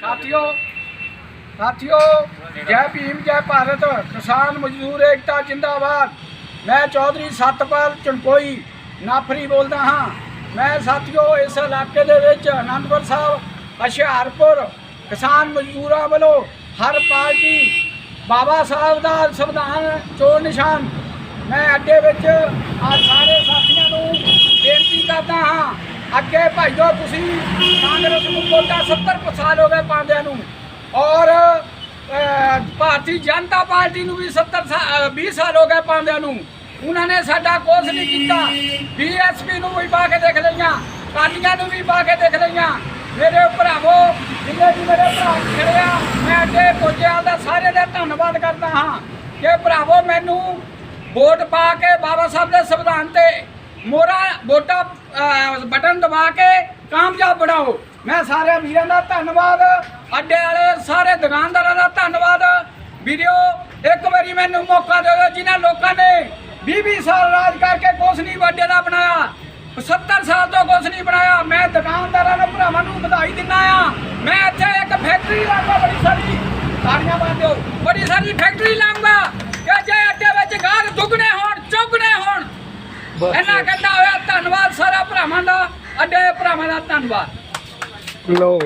ਸਾਥੀਓ ਸਾਥੀਓ, ਜੈ ਭੀਮ, ਜੈ ਭਾਰਤ, ਕਿਸਾਨ ਮਜ਼ਦੂਰ ਏਕਤਾ ਜਿੰਦਾਬਾਦ। ਮੈਂ ਚੌਧਰੀ ਸਤਪਾਲ ਚੰਕੋਈ ਨਾਫਰੀ ਬੋਲਦਾ ਹਾਂ। ਮੈਂ ਸਾਥੀਓ, ਇਸ ਇਲਾਕੇ ਦੇ ਵਿੱਚ ਆਨੰਦਪੁਰ ਸਾਹਿਬ, ਹੁਸ਼ਿਆਰਪੁਰ, ਕਿਸਾਨ ਮਜ਼ਦੂਰਾਂ ਵੱਲੋਂ ਹਰ ਪਾਰਟੀ ਬਾਬਾ ਸਾਹਿਬ ਦਾ ਸੰਵਿਧਾਨ ਚੋਣ ਨਿਸ਼ਾਨ। ਮੈਂ ਅੱਡੇ ਵਿੱਚ ਆ ਸਾਰੇ ਸਾਥੀਆਂ ਨੂੰ ਬੇਨਤੀ ਕਰਦਾ ਹਾਂ ਅੱਗੇ ਭਾਈਓ ਤੁਸੀਂ ਕਾਂਗਰਸ ਨੂੰ ਵੋਟਾਂ 70 ਸਾਲ ਹੋ ਗਏ ਪਾਉਂਦਿਆਂ ਨੂੰ। ਔਰ ਭਾਰਤੀ ਜਨਤਾ ਪਾਰਟੀ ਨੂੰ ਵੀ 70 ਸਾ- ਅਹ, 20 ਸਾਲ ਹੋ ਗਏ ਪਾਉਂਦਿਆਂ ਨੂੰ। ਉਹਨਾਂ ਨੇ ਸਾਡਾ ਕੁਛ ਨਹੀਂ ਕੀਤਾ। ਬੀਐਸਪੀ ਨੂੰ ਵੀ ਪਾ ਕੇ ਦੇਖ ਲਈਆਂ। ਕਾਲੀਆਂ ਨੂੰ ਵੀ ਪਾ ਕੇ ਦੇਖ ਲਈਆਂ। ਮੇਰੇ ਭਰਾਵੋ ਜਿੰਨੇ ਵੀ ਮੇਰੇ ਭਰਾ ਖੜੇ ਮੈਂ ਅੱਗੇ ਪੁੱਜਿਆ ਦਾ ਸਾਰੇ ਦਾ ਧੰਨਵਾਦ ਕਰਦਾ ਹਾਂ ਕਿ ਭਰਾਵੋ ਮੈਨੂੰ ਵੋਟ ਪਾ ਕੇ ਬਾਬਾ ਸਾਹਿਬ ਦੇ ਸੰਵਿਧਾਨ ਤੇ ਮੋਰਾ ਵੋਟਾਂ ਬਟਨ ਦਬਾ ਕੇ ਕਾਮਯਾਬ ਬਣਾਓ। ਮੈਂ ਸਾਰੇ ਵੀਰਾਂ ਦਾ ਧੰਨਵਾਦ। ਅੱਡੇ ਵਾਲੇ ਸਾਰੇ ਦੁਕਾਨਦਾਰਾਂ ਦਾ ਧੰਨਵਾਦ। ਵੀਡੀਓ ਇੱਕ ਵਾਰੀ ਮੈਨੂੰ ਮੌਕਾ ਦੇ ਦਿਓ ਜਿਨ੍ਹਾਂ ਲੋਕਾਂ ਨੇ 20 20 ਸਾਲ ਰਾਜ ਕਰਕੇ ਕੁਛ ਨਹੀਂ ਵੱਡੇ ਦਾ ਬਣਾਇਆ। 70 ਸਾਲ ਤੋਂ ਕੁਛ ਨਹੀਂ ਬਣਾਇਆ। ਮੈਂ ਦੁਕਾਨਦਾਰਾਂ ਨੂੰ ਭਰਾਵਾਂ ਨੂੰ ਵਧਾਈ ਦਿੰਦਾ ਆ ਮੈਂ ਇੱਥੇ ਇੱਕ ਫੈਕਟਰੀ ਲਾਉਂਗਾ ਬੜੀ ਸਾਰੀ। ਤਾੜੀਆਂ ਬੰਦਿਓ ਬੜੀ ਸਾਰੀ ਫੈਕਟਰੀ ਲਾਉਂਗਾ ਕਿ ਜੇ ਅੱਡੇ ਵਿੱਚ ਗਾਹਕ ਦੁੱਗਣੇ ਹੋਣ ਚੌਗਣੇ ਹੋਣ। ਇਹਨਾਂ ਕਹਿੰਦਾ ਹੋਇਆ ਧੰਨਵਾਦ ਸਾਰਾ ਭਰਾਵਾਂ ਦਾ ਅੱਡੇ ਭਰਾਵਾਂ ਦਾ ਧੰਨਵਾਦ। ਲੋ